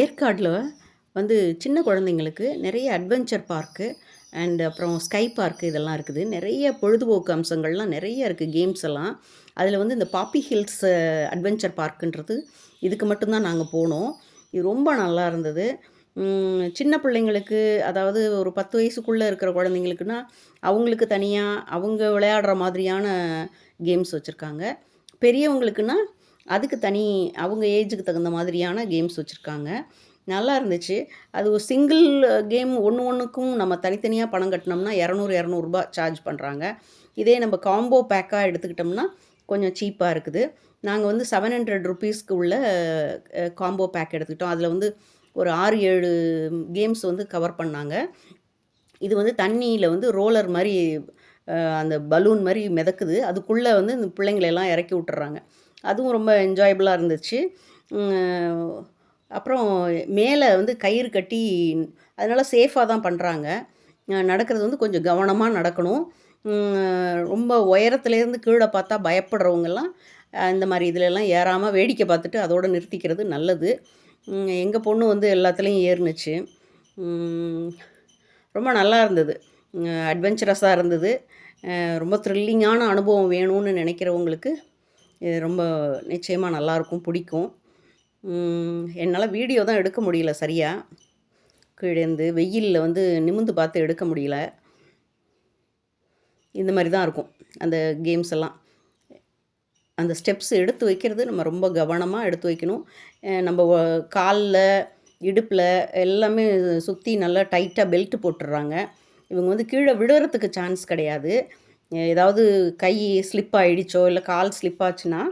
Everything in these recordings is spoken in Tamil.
ஏற்காடில் வந்து சின்ன குழந்தைங்களுக்கு நிறைய அட்வென்ச்சர் பார்க்கு அண்ட் அப்புறம் ஸ்கை பார்க்கு இதெல்லாம் இருக்குது. நிறைய பொழுதுபோக்கு அம்சங்கள்லாம் நிறைய இருக்குது கேம்ஸ் எல்லாம். அதில் வந்து இந்த பாப்பி ஹில்ஸ் அட்வென்ச்சர் பார்க்குன்றது இதுக்கு மட்டும்தான் நாங்கள் போனோம். இது ரொம்ப நல்லா இருந்தது. சின்ன பிள்ளைங்களுக்கு அதாவது ஒரு பத்து வயசுக்குள்ளே இருக்கிற குழந்தைங்களுக்குன்னா அவங்களுக்கு தனியாக அவங்க விளையாடுற மாதிரியான கேம்ஸ் வச்சுருக்காங்க. பெரியவங்களுக்குன்னா அதுக்கு தனி அவங்க ஏஜுக்கு தகுந்த மாதிரியான கேம்ஸ் வச்சுருக்காங்க. நல்லா இருந்துச்சு. அது ஒரு சிங்கிள் கேம் ஒன்று ஒன்றுக்கும் நம்ம தனித்தனியாக பணம் கட்டினோம்னா இரநூறு இரநூறுபா சார்ஜ் பண்ணுறாங்க இதே நம்ம காம்போ பேக்காக எடுத்துக்கிட்டோம்னா கொஞ்சம் சீப்பாக இருக்குது. நாங்கள் வந்து செவன் ஹண்ட்ரட் ருபீஸ்க்கு உள்ள காம்போ பேக் எடுத்துக்கிட்டோம். அதில் வந்து ஒரு ஆறு ஏழு கேம்ஸ் வந்து கவர் பண்ணாங்க. இது வந்து தண்ணியில் வந்து ரோலர் மாதிரி அந்த பலூன் மாதிரி மிதக்குது. அதுக்குள்ளே வந்து இந்த பிள்ளைங்களெல்லாம் இறக்கி விட்டுறாங்க. அதுவும் ரொம்ப என்ஜாயபுளாக இருந்துச்சு. அப்புறம் மேலே வந்து கயிறு கட்டி அதனால் சேஃபாக தான் பண்ணுறாங்க நடக்கிறது வந்து கொஞ்சம் கவனமாக நடக்கணும். ரொம்ப உயரத்துலேருந்து கீழே பார்த்தா பயப்படுறவங்கெல்லாம் இந்த மாதிரி இதிலெல்லாம் ஏறாமல் வேடிக்கை பார்த்துட்டு அதோடு நிறுத்திக்கிறது நல்லது. எங்கள் பொண்ணு வந்து எல்லாத்துலேயும் ஏறுனுச்சு. ரொம்ப நல்லா இருந்தது. அட்வென்ச்சரஸாக இருந்தது. ரொம்ப த்ரில்லிங்கான அனுபவம் வேணும்னு நினைக்கிறவங்களுக்கு இது ரொம்ப நிச்சயமாக நல்லாயிருக்கும் பிடிக்கும். என்னால் வீடியோ தான் எடுக்க முடியல சரியாக கீழேந்து வெயிலில் வந்து நிமிந்து பார்த்து எடுக்க முடியல. இந்த மாதிரி தான் இருக்கும் அந்த கேம்ஸ் எல்லாம். அந்த ஸ்டெப்ஸ் எடுத்து வைக்கிறது நம்ம ரொம்ப கவனமாக எடுத்து வைக்கணும். நம்ம காலில் இடுப்பில் எல்லாமே சுற்றி நல்லா டைட்டாக பெல்ட் போட்டுடுறாங்க இவங்க வந்து கீழே விழுறதுக்கு சான்ஸ் கிடையாது. ஏதாவது கை ஸ்லிப் ஆகிடுச்சோ இல்லை கால் ஸ்லிப் ஆச்சுன்னா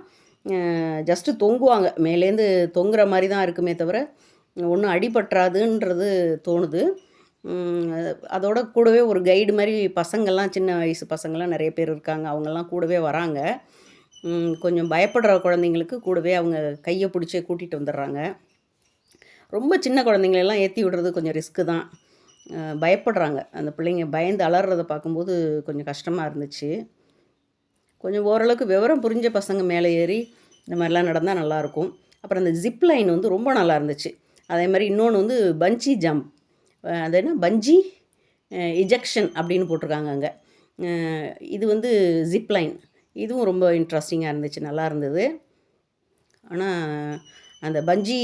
ஜஸ்ட்டு தொங்குவாங்க. மேலேருந்து தொங்குற மாதிரி தான் இருக்குமே தவிர ஒன்றும் அடிபட்டுறாதுன்றது தோணுது. அதோட கூடவே ஒரு கைடு மாதிரி பசங்கள்லாம் சின்ன வயசு பசங்கள்லாம் நிறைய பேர் இருக்காங்க. அவங்கெல்லாம் கூடவே வராங்க. கொஞ்சம் பயப்படுற குழந்தைங்களுக்கு கூடவே அவங்க கையை பிடிச்சி கூட்டிகிட்டு வந்துடுறாங்க. ரொம்ப சின்ன குழந்தைங்களெல்லாம் ஏற்றி விடுறது கொஞ்சம் ரிஸ்க்கு தான். பயப்படுறாங்க. அந்த பிள்ளைங்க பயந்து அலறதை பார்க்கும்போது கொஞ்சம் கஷ்டமாக இருந்துச்சு. கொஞ்சம் ஓரளவுக்கு விவரம் புரிஞ்ச பசங்க மேலே ஏறி இந்த மாதிரிலாம் நடந்தால் நல்லாயிருக்கும் அப்புறம் அந்த ஜிப் லைன் வந்து ரொம்ப நல்லா இருந்துச்சு. அதே மாதிரி இன்னொன்று வந்து பஞ்சி ஜம்ப் அது என்ன? பஞ்சி இஜெக்ஷன் அப்படின்னு போட்டிருக்காங்க அங்கே. இது வந்து ஜிப் லைன் இதுவும் ரொம்ப இன்ட்ரெஸ்டிங்காக இருந்துச்சு. நல்லா இருந்தது. ஆனால் அந்த பஞ்சி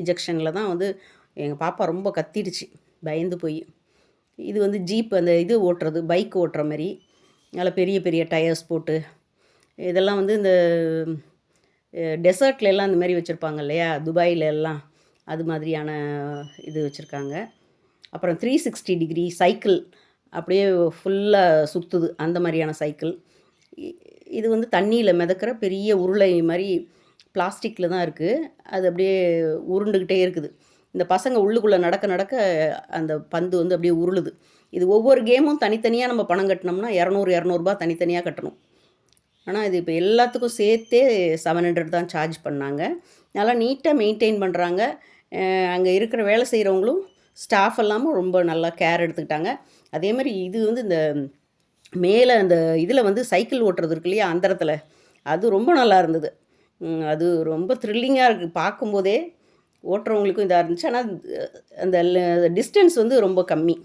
இஜெக்ஷனில் தான் வந்து எங்கள் பாப்பா ரொம்ப கத்திடுச்சு. பயந்து போய். இது வந்து ஜீப் அந்த இது ஓட்டுறது பைக் ஓட்டுற மாதிரி நல்ல பெரிய பெரிய டயர்ஸ் போட்டு. இதெல்லாம் வந்து இந்த டெசர்ட்ல எல்லாம் இந்த மாதிரி வச்சுருப்பாங்க இல்லையா? துபாயில் எல்லாம் அது மாதிரியான இது வச்சுருக்காங்க. அப்புறம் த்ரீ சிக்ஸ்டி டிகிரி சைக்கிள் அப்படியே ஃபுல்லாக சுற்றுது அந்த மாதிரியான சைக்கிள் இது வந்து தண்ணியில் மிதக்கிற பெரிய உருளை மாதிரி பிளாஸ்டிக்கில் தான் இருக்குது அது அப்படியே உருண்டுக்கிட்டே இருக்குது. இந்த பசங்க உள்ளுக்குள்ளே நடக்க நடக்க அந்த பந்து வந்து அப்படியே உருளுது. இது ஒவ்வொரு கேமும் தனித்தனியாக நம்ம பணம் கட்டினோம்னா இரநூறு இரநூறுபா தனித்தனியாக கட்டணும். ஆனால் இது இப்போ எல்லாத்துக்கும் சேர்த்தே செவன் ஹண்ட்ரட் தான் சார்ஜ் பண்ணாங்க. நல்லா நீட்டாக மெயின்டைன் பண்ணுறாங்க அங்கே இருக்கிற வேலை செய்கிறவங்களும் ஸ்டாஃப் எல்லாமும் ரொம்ப நல்லா கேர் எடுத்துக்கிட்டாங்க. அதே மாதிரி இது வந்து இந்த மேலே அந்த இதில் வந்து சைக்கிள் ஓட்டுறது இருக்கு இல்லையா அந்தரத்தில். அது ரொம்ப நல்லா இருந்தது. அது ரொம்ப த்ரில்லிங்காக இருக்குது பார்க்கும்போதே ஓட்டுறவங்களுக்கும் இதாக இருந்துச்சு. ஆனால் அந்த டிஸ்டன்ஸ் வந்து ரொம்ப கம்மி.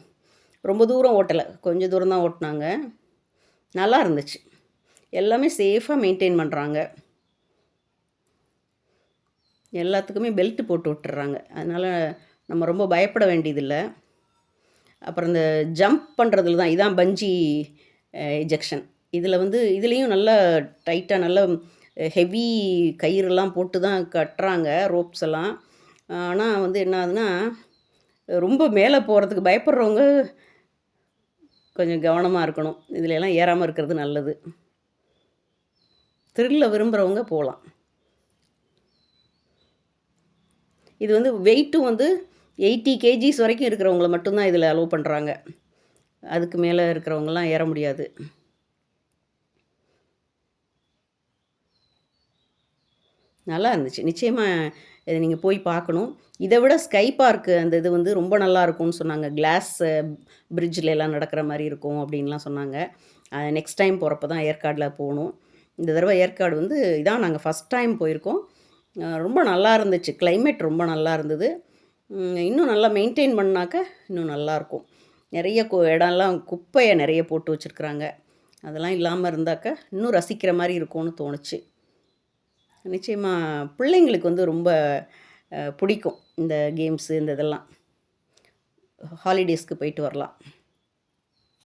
ரொம்ப தூரம் ஓட்டலை. கொஞ்சம் தூரம் தான் ஓட்டினாங்க. நல்லா இருந்துச்சு. எல்லாமே சேஃபாக மெயின்டைன் பண்ணுறாங்க எல்லாத்துக்குமே பெல்ட் போட்டு விட்டுறாங்க. அதனால் நம்ம ரொம்ப பயப்பட வேண்டியதில்லை. அப்புறம் இந்த ஜம்ப் பண்ணுறதுல தான் இதான் பஞ்சி எஜெக்ஷன் இதில் வந்து இதுலேயும் நல்லா டைட்டாக நல்ல ஹெவி கயிறுலாம் போட்டு தான் கட்டுறாங்க ரோப்ஸ் எல்லாம். ஆனால் வந்து என்ன ஆகுதுன்னா ரொம்ப மேலே போகிறதுக்கு பயப்படுறவங்க கொஞ்சம் கவனமாக இருக்கணும். இதிலெல்லாம் ஏறாமல் இருக்கிறது நல்லது. த்ரில்ல விரும்புகிறவங்க போகலாம் இது வந்து வெயிட்டும் வந்து எயிட்டி கேஜிஸ் வரைக்கும் இருக்கிறவங்கள மட்டும்தான் இதில் அலோவ் பண்ணுறாங்க அதுக்கு மேலே இருக்கிறவங்கலாம் ஏற முடியாது. நல்லா இருந்துச்சு நிச்சயமாக இதை நீங்கள் போய் பார்க்கணும் இதை விட ஸ்கை பார்க்கு அந்த இது வந்து ரொம்ப நல்லா இருக்கும்னு சொன்னாங்க கிளாஸ் பிரிட்ஜில் எல்லாம் நடக்கிற மாதிரி இருக்கும் அப்படின்லாம் சொன்னாங்க. நெக்ஸ்ட் டைம் போகிறப்ப தான் ஏற்காடில் போகணும். இந்த தடவை ஏற்காடு வந்து இதான் நாங்கள் ஃபஸ்ட் டைம் போயிருக்கோம். ரொம்ப நல்லா இருந்துச்சு கிளைமேட் ரொம்ப நல்லா இருந்தது இன்னும் நல்லா மெயின்டைன் பண்ணாக்க இன்னும் நல்லாயிருக்கும் நிறைய கு இடம்லாம் குப்பையை நிறைய போட்டு வச்சுருக்குறாங்க. அதெல்லாம் இல்லாமல் இருந்தாக்க இன்னும் ரசிக்கிற மாதிரி இருக்கும்னு தோணுச்சு. நிச்சயமாக பிள்ளைங்களுக்கு வந்து ரொம்ப பிடிக்கும் இந்த கேம்ஸு இந்த இதெல்லாம். ஹாலிடேஸ்க்கு போயிட்டு வரலாம்.